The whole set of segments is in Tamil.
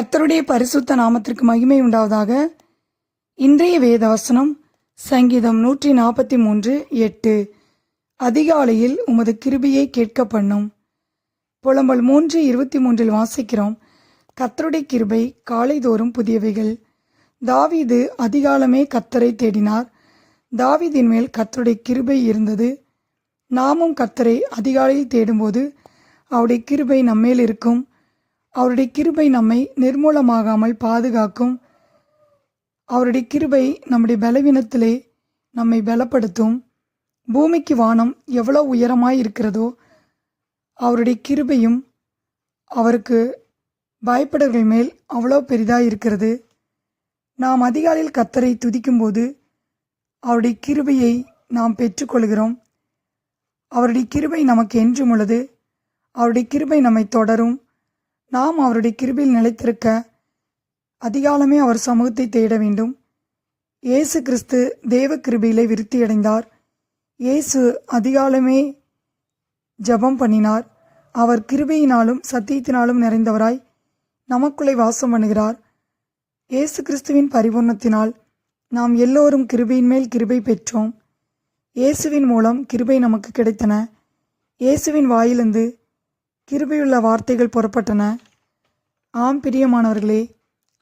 கத்தருடைய பரிசுத்த நாமத்திற்கு மகிமை உண்டாவதாக. இன்றைய வேத வசனம் சங்கீதம் நூற்றி நாற்பத்தி மூன்று எட்டு. அதிகாலையில் உமது கிருபியை கேட்க பண்ணும் புலம்பல் மூன்று இருபத்தி மூன்றில் வாசிக்கிறோம். கத்தருடைய கிருபை காலைதோறும் புதியவைகள். தாவீது அதிகாலமே கத்தரை தேடினார். தாவீதின் மேல் கத்தருடைய கிருபை இருந்தது. நாமும் கத்தரை அதிகாலையில் தேடும்போது அவருடைய கிருபை நம்மேல் இருக்கும். அவருடைய கிருபை நம்மை நிர்மூலமாகாமல் பாதுகாக்கும். அவருடைய கிருபை நம்முடைய பலவீனத்திலே நம்மை பலப்படுத்தும். பூமிக்கு வானம் எவ்வளோ உயரமாய் இருக்கிறதோ அவருடைய கிருபையும் அவருக்கு பயப்படுகள் மேல் அவ்வளோ பெரிதாக இருக்கிறது. நாம் அதிகாலையில் கத்தரை துதிக்கும்போது அவருடைய கிருபையை நாம் பெற்றுக்கொள்கிறோம். அவருடைய கிருபை நமக்கு என்றும் உள்ளது. அவருடைய கிருபை நம்மை தொடரும். நாம் அவருடைய கிருபில் நிலைத்திருக்க அதிகாலமே அவர் சமூகத்தை தேட வேண்டும். இயேசு கிறிஸ்து தேவ கிருபியிலே விருத்தியடைந்தார். இயேசு அதிகாலமே ஜெபம் பண்ணினார். அவர் கிருபையினாலும் சத்தியத்தினாலும் நிறைந்தவராய் நமக்குள்ளே வாசம் பண்ணுகிறார். இயேசு கிறிஸ்துவின் பரிபூர்ணத்தினால் நாம் எல்லோரும் கிருபையின் மேல் கிருபை பெற்றோம். இயேசுவின் மூலம் கிருபை நமக்கு கிடைத்தன. இயேசுவின் வாயிலிருந்து கிருபையுள்ள வார்த்தைகள் புறப்பட்டன. ஆம் பிரியமானவர்களே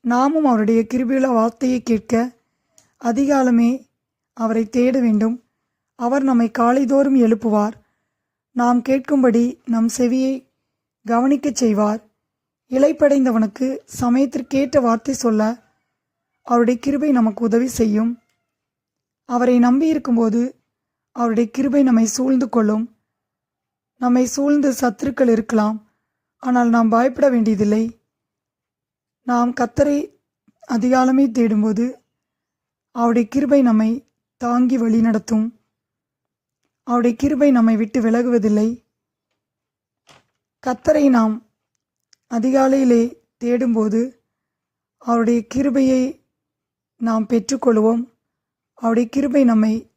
நாமும் அவருடைய கிருபியுள்ள வார்த்தையை கேட்க அதிகாலமே அவரை தேட வேண்டும். அவர் நம்மை காலைதோறும் எழுப்புவார். நாம் கேட்கும்படி நம் செவியை கவனிக்கச் செய்வார். இலைப்படைந்தவனுக்கு சமயத்திற்கேற்ற வார்த்தை சொல்ல அவருடைய கிருபை நமக்கு உதவி செய்யும். அவரை நம்பியிருக்கும்போது அவருடைய கிருபை நம்மை சூழ்ந்து கொள்ளும். நம்மை சூழ்ந்த சத்துருக்கள் இருக்கலாம். ஆனால் நாம் பயப்பட வேண்டியதில்லை. நாம் கத்தரை அதிகாலமே தேடும்போது அவருடைய கிருபை நம்மை தாங்கி வழிநடத்தும் அவருடைய கிருபை நம்மை விட்டு விலகுவதில்லை. கத்தரை நாம் அதிகாலையிலே தேடும்போது அவருடைய கிருபையை நாம் பெற்றுக்கொள்வோம். அவருடைய கிருபை நம்மை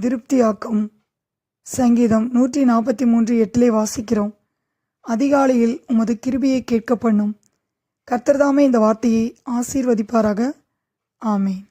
திருப்தியாக்கும். சங்கீதம் நூற்றி நாற்பத்தி மூன்று எட்டிலே வாசிக்கிறோம். அதிகாலையில் உமது கிருபியை கேட்க பண்ணும் கர்த்தர்தாமே இந்த வார்த்தையை ஆசீர்வதிப்பாராக. ஆமேன்.